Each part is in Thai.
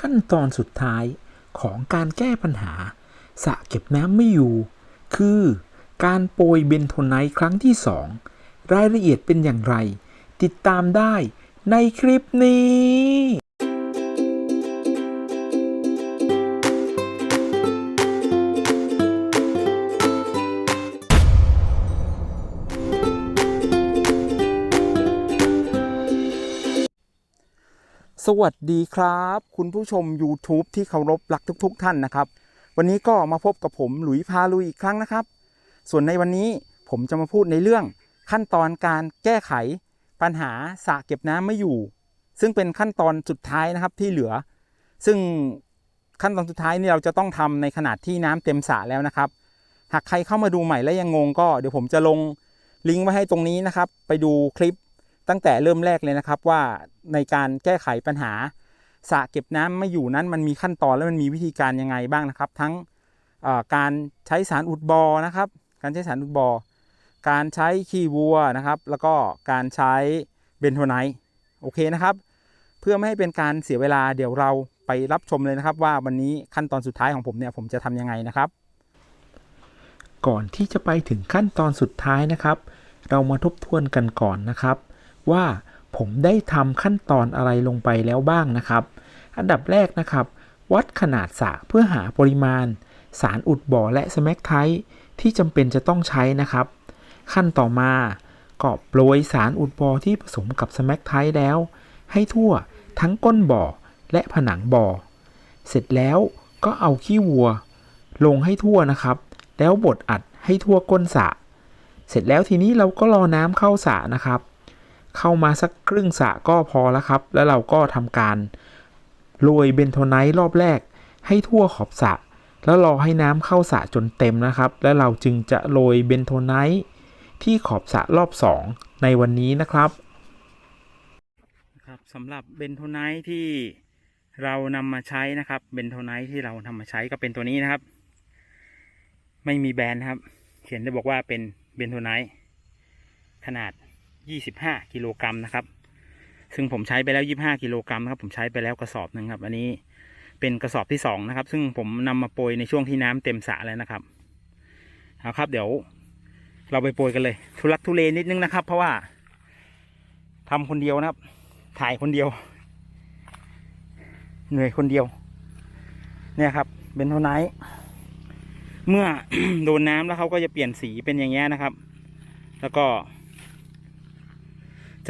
ขั้นตอนสุดท้ายของการแก้ปัญหาสะเก็บน้ำไม่อยู่ คือการโปรยเบนโทไนท์ครั้งที่ 2 รายละเอียดเป็นอย่างไร ติดตามได้ในคลิปนี้ วัสดีครับ คุณผู้ชม YouTube ที่เคารพรักทุก ๆ ท่านนะครับ วันนี้ก็มาพบกับผมหลุยพาลุยอีกครั้งนะครับ ส่วนในวันนี้ผมจะมาพูดในเรื่องขั้นตอนการแก้ไขปัญหาสระเก็บน้ำไม่อยู่ ซึ่งเป็นขั้นตอนสุดท้ายนะครับที่เหลือ ซึ่งขั้นตอนสุดท้ายนี่เราจะต้องทำในขนาดที่น้ำเต็มสระแล้วนะครับ หากใครเข้ามาดูใหม่และยังงงก็เดี๋ยวผมจะลงลิงก์ไว้ให้ตรงนี้นะครับ ไปดูคลิป ตั้งแต่เริ่มแรกเลยนะครับว่าในการแก้ไขปัญหาสระเก็บน้ำไม่อยู่นั้นมันมีขั้นตอนและมันมีวิธีการยังไงบ้างนะครับ ทั้งการใช้สารอุดบอนะครับ การใช้สารอุดบอการใช้ขี้วัวนะครับ แล้วก็การใช้เบนโทไนท์โอเคนะครับ เพื่อไม่ให้เป็นการเสียเวลาเดี๋ยวเราไปรับชมเลยนะครับ ว่าวันนี้ขั้นตอนสุดท้ายของผมเนี่ยผมจะทำยังไงนะครับ ก่อนที่จะไปถึงขั้นตอนสุดท้ายนะครับ เรามาทบทวนกันก่อนนะครับ ว่าผมได้ทำขั้นตอนอะไรลงไปแล้วบ้างนะครับ อันดับแรกนะครับ วัดขนาดสระเพื่อหาปริมาณ สารอุดบ่อและสแมกไทท์ที่จำเป็นจะต้องใช้นะครับ ขั้นต่อมาก็โปรยสารอุดบ่อที่ผสมกับสแมกไทแล้ว ให้ทั่วทั้งก้นบ่อและผนังบ่อ เสร็จแล้วก็เอาขี้วัว ลงให้ทั่วนะครับ แล้วบดอัดให้ทั่วก้นสระเสร็จแล้วทีนี้เราก็รอน้ำเข้าสระนะครับ เข้ามาสักครึ่งสระก็พอแล้วครับ แล้วเราก็ทำการโรยเบนโทไนท์รอบแรก ให้ทั่วขอบสระแล้วรอให้น้ำเข้าสระจนเต็มนะครับ แล้วเราจึงจะโรยเบนโทไนท์ที่ขอบสระรอบ 2 ในวันนี้นะครับครับสำหรับเบนโทไนท์ที่เรานำมาใช้นะครับเบนโทไนท์ที่เรานำมาใช้ก็เป็นตัวนี้นะครับ ไม่มีแบรนด์ครับ เขียนได้บอกว่าเป็นเบนโทไนท์ขนาด 25กิโลกรัมนะครับ ซึ่งผมใช้ไปแล้ว25กิโลกรัมนะครับ ผมใช้ไปแล้วกระสอบหนึ่งครับ อันนี้เป็นกระสอบที่สองนะครับ ซึ่งผมนำมาโปรยในช่วงที่น้ำเต็มสระแล้วนะครับเอาครับ เดี๋ยวเราไปโปรยกันเลย ทุลักทุเลนิดนึงนะครับ เพราะว่าทำคนเดียวนะครับ ถ่ายคนเดียว เหนื่อยคนเดียว เนี่ยครับเบนโทไนท์เมื่อโดนน้ำแล้วเขาก็จะเปลี่ยนสีเป็นอย่างเงี้ยนะครับ แล้วก็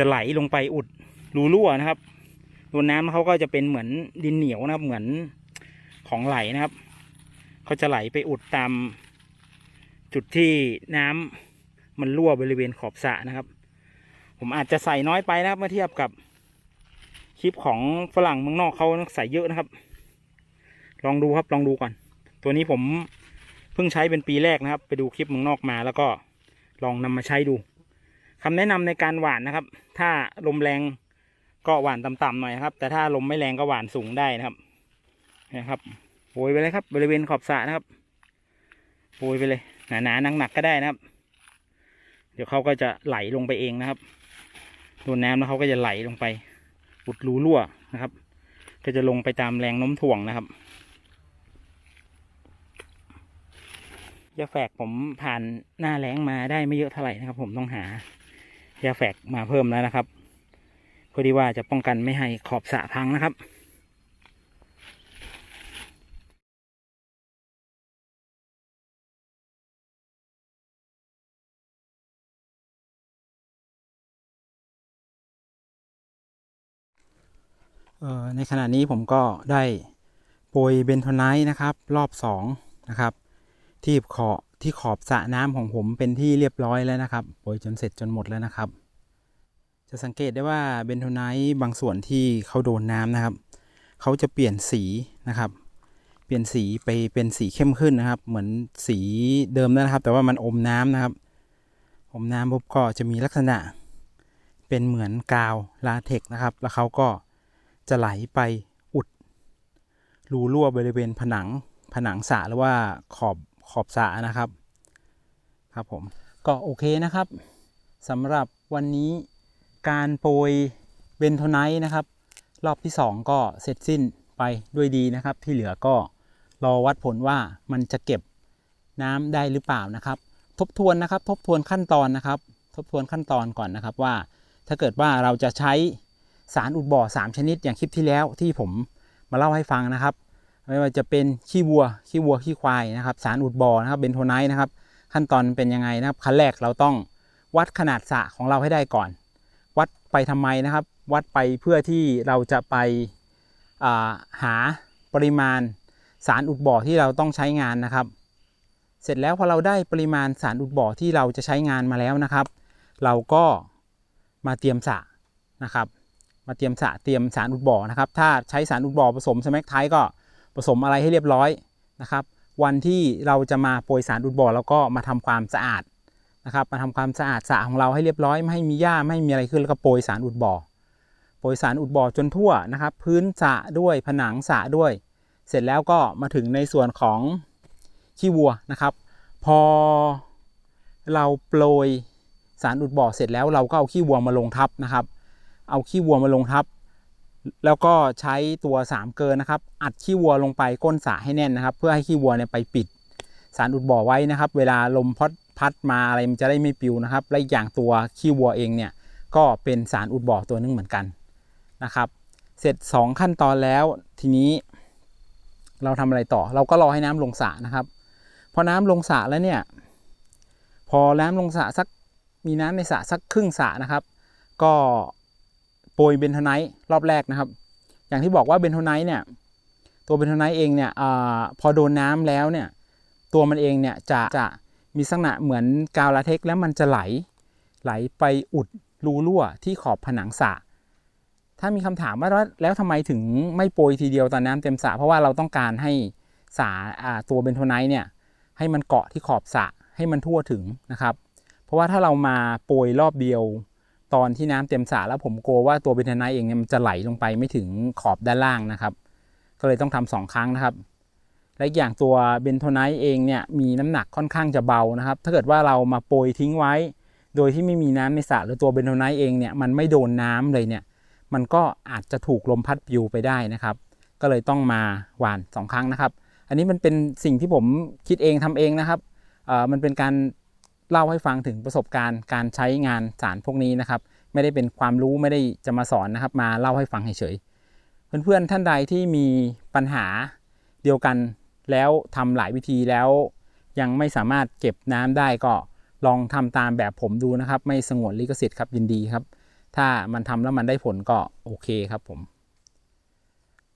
จะไหลลงไปอุดรูรั่วนะครับโดนน้ำเขาก็จะเป็นเหมือนดินเหนียวนะครับ เหมือนของไหลนะครับเขาจะไหลไปอุดตามจุดที่น้ำมันรั่วบริเวณขอบสระนะครับ ผมอาจจะใส่น้อยไปนะครับเมื่อเทียบกับคลิปของฝรั่งเมืองนอกเขาใส่เยอะนะครับ ลองดูครับลองดูก่อน ตัวนี้ผมเพิ่งใช้เป็นปีแรกนะครับ ไปดูคลิปเมืองนอกมาแล้วก็ลองนำมาใช้ดู คำแนะนำในการหว่านนะครับ ถ้าลมแรงก็หว่านต่ำๆหน่อยครับ แต่ถ้าลมไม่แรงก็หว่านสูงได้นะครับนะครับโปรยไปเลยครับ บริเวณขอบสระนะครับโปรยไปเลยหนาๆหนักๆก็ได้นะครับ เดี๋ยวเขาก็จะไหลลงไปเองนะครับโดนน้ำแล้วเขาก็จะไหลลงไปอุดรูรั่วนะครับ ก็จะลงไปตามแรงโน้มถ่วงนะครับยาแฝกผมผ่านหน้าแรงมาได้ไม่เยอะเท่าไหร่นะครับ ผมต้องหา ยาแฝกมาเพิ่มแล้วนะครับ เพื่อที่ว่าจะป้องกันไม่ให้ขอบสะพังนะครับในขณะนี้ผมก็ได้โปรยเบนโทไนท์นะครับ รอบสองนะครับ ที่ขอ ที่ขอบสระน้ำของผมเป็นที่เรียบร้อยแล้วนะครับโปรยจนเสร็จจนหมดแล้วนะครับ จะสังเกตได้ว่าเบนโทไนท์บางส่วนที่เขาโดนน้ำนะครับ เขาจะเปลี่ยนสีนะครับ เปลี่ยนสีไปเป็นสีเข้มขึ้นนะครับ เหมือนสีเดิมนะครับ แต่ว่ามันอมน้ำนะครับ อมน้ำปุ๊บก็จะมีลักษณะ เป็นเหมือนกาวลาเท็กนะครับ แล้วเขาก็จะไหลไปอุดรูรั่วบริเวณผนังผนังสระหรือว่าขอบ ขอบสระนะครับ ครับผมก็โอเคนะครับสำหรับวันนี้การโปรยเบนโทไนท์นะครับ รอบที่ 2 ก็เสร็จสิ้นไปด้วยดีนะครับ ที่เหลือก็รอวัดผลว่ามันจะเก็บน้ำได้หรือเปล่านะครับ ทบทวนนะครับ ทบทวนขั้นตอนนะครับ ทบทวนขั้นตอนก่อนนะครับว่า ถ้าเกิดว่าเราจะใช้สารอุดบ่อ 3 ชนิดอย่างคลิปที่แล้วที่ผมมาเล่าให้ฟังนะครับ ไม่ว่าจะเป็นขี้วัวขี้วัวขี้ควายนะครับ สารอุดบ่อนะครับเบนโทไนท์นะครับ ขั้นตอนเป็นยังไงนะครับขั้นแรกเราต้องวัดขนาดสระของเราให้ได้ก่อน วัดไปทำไมนะครับ วัดไปเพื่อที่เราจะไปาหาปริมาณสารอุดบ่อที่เราต้องใช้งานนะครับ เสร็จแล้วพอเราได้ปริมาณสารอุดบ่อที่เราจะใช้งานมาแล้วนะครับ เราก็มาเตรียมสระนะครับ มาเตรียมสระเตรียมสารอุดบ่อนะครับ ถ้าใช้สารอุดบ่อผสมสแมกไทก็ ผสมอะไรให้เรียบร้อยนะครับ วันที่เราจะมาโปรยสารอุดบ่อเราก็มาทำความสะอาดนะครับ มาทำความสะอาดสระของเราให้เรียบร้อยไม่ให้มีหญ้าไม่ให้มีอะไรขึ้นแล้วก็โปรยสารอุดบ่อโปรยสารอุดบ่อจนทั่วนะครับ พื้นสระด้วยผนังสระด้วย เสร็จแล้วก็มาถึงในส่วนของขี้วัวนะครับ พอเราโปรยสารอุดบ่อเสร็จแล้วเราก็เอาขี้วัวมาลงทับนะครับ เอาขี้วัวมาลงทับ แล้วก็ใช้ตัว3เกินนะครับ อัดขี้วัวลงไปก้นสระให้แน่นนะครับ เพื่อให้ขี้วัวเนี่ยไปปิด สารอุดบ่อไว้นะครับ เวลาลมพัดพัดมาอะไรมันจะได้ไม่ปิวนะครับ และอีกอย่างตัวขี้วัวเองเนี่ยก็เป็นสารอุดบ่อตัวนึงเหมือนกันนะครับ เสร็จ 2 ขั้นตอนแล้วทีนี้เราทำอะไรต่อ เราก็รอให้น้ำลงสระนะครับ พอน้ำลงสระแล้วเนี่ย พอน้ำลงสระสักมีน้ำในสระสักครึ่งสระนะครับ ก็ โปรยเบนโทไนท์รอบแรกนะครับ อย่างที่บอกว่าเบนโทไนท์เนี่ย ตัวเบนโทไนท์เองเนี่ยอพอโดนน้ำแล้วเนี่ย ตัวมันเองเนี่ยจะจะมีลักษณะเหมือนกาวลาเท็กซ์แล้วมันจะไหลไหลไปอุดรูรั่วที่ขอบผนังสระถ้ามีคำถามว่าแล้วแล้วทำไมถึงไม่โปรยทีเดียวตอนน้ำเต็มสระเพราะว่าเราต้องการให้สาอ่าตัวเบนโทไนท์เนี่ยให้มันเกาะที่ขอบสระให้มันทั่วถึงนะครับ เพราะว่าถ้าเรามาโปรยรอบเดียว ตอนที่น้ำเต็มสระแล้วผมกลัวว่าตัวเบนโทไนท์เองเนี่ยมันจะไหลลงไปไม่ถึงขอบด้านล่างนะครับ ก็เลยต้องทำสองครั้งนะครับ และอีกอย่างตัวเบนโทไนท์เองเนี่ยมีน้ำหนักค่อนข้างจะเบานะครับ ถ้าเกิดว่าเรามาโปรยทิ้งไว้ โดยที่ไม่มีน้ำในสระหรือตัวเบนโทไนท์เองเนี่ยมันไม่โดนน้ำเลยเนี่ยมันก็อาจจะถูกลมพัดปลิวไปได้นะครับ ก็เลยต้องมาหวานสองครั้งนะครับ อันนี้มันเป็นสิ่งที่ผมคิดเองทำเองนะครับเอ่อมันเป็นการ เล่าให้ฟังถึงประสบการณ์การใช้งานสารพวกนี้นะครับ ไม่ได้เป็นความรู้ไม่ได้จะมาสอนนะครับ มาเล่าให้ฟังเฉยเพื่อนๆท่านใดที่มีปัญหาเดียวกันแล้วทำหลายวิธีแล้ว ยังไม่สามารถเก็บน้ำได้ก็ลองทำตามแบบผมดูนะครับ ไม่สงวนลิขสิทธิ์ครับยินดีครับ ถ้ามันทำแล้วมันได้ผลก็โอเคครับผม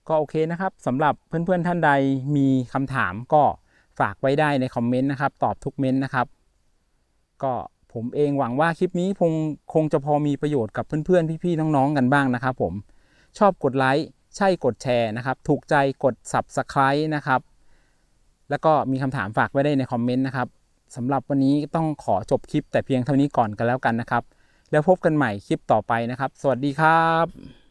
ก็โอเคนะครับสำหรับเพื่อนๆท่านใดมีคำถามก็ฝากไว้ได้ในคอมเมนต์นะครับ ตอบทุกเม้นต์นะครับ ก็ผมเองหวังว่าคลิปนี้คงคงจะพอมีประโยชน์กับเพื่อนๆ พี่ๆ น้องๆ กันบ้างนะครับผม ชอบกดไลค์ใช่กดแชร์นะครับ ถูกใจกด Subscribe นะครับ แล้วก็มีคำถามฝากไว้ได้ในคอมเมนต์นะครับสำหรับวันนี้ต้องขอจบคลิปแต่เพียงเท่านี้ก่อนกันแล้วกันนะครับ แล้วพบกันใหม่คลิปต่อไปนะครับ สวัสดีครับ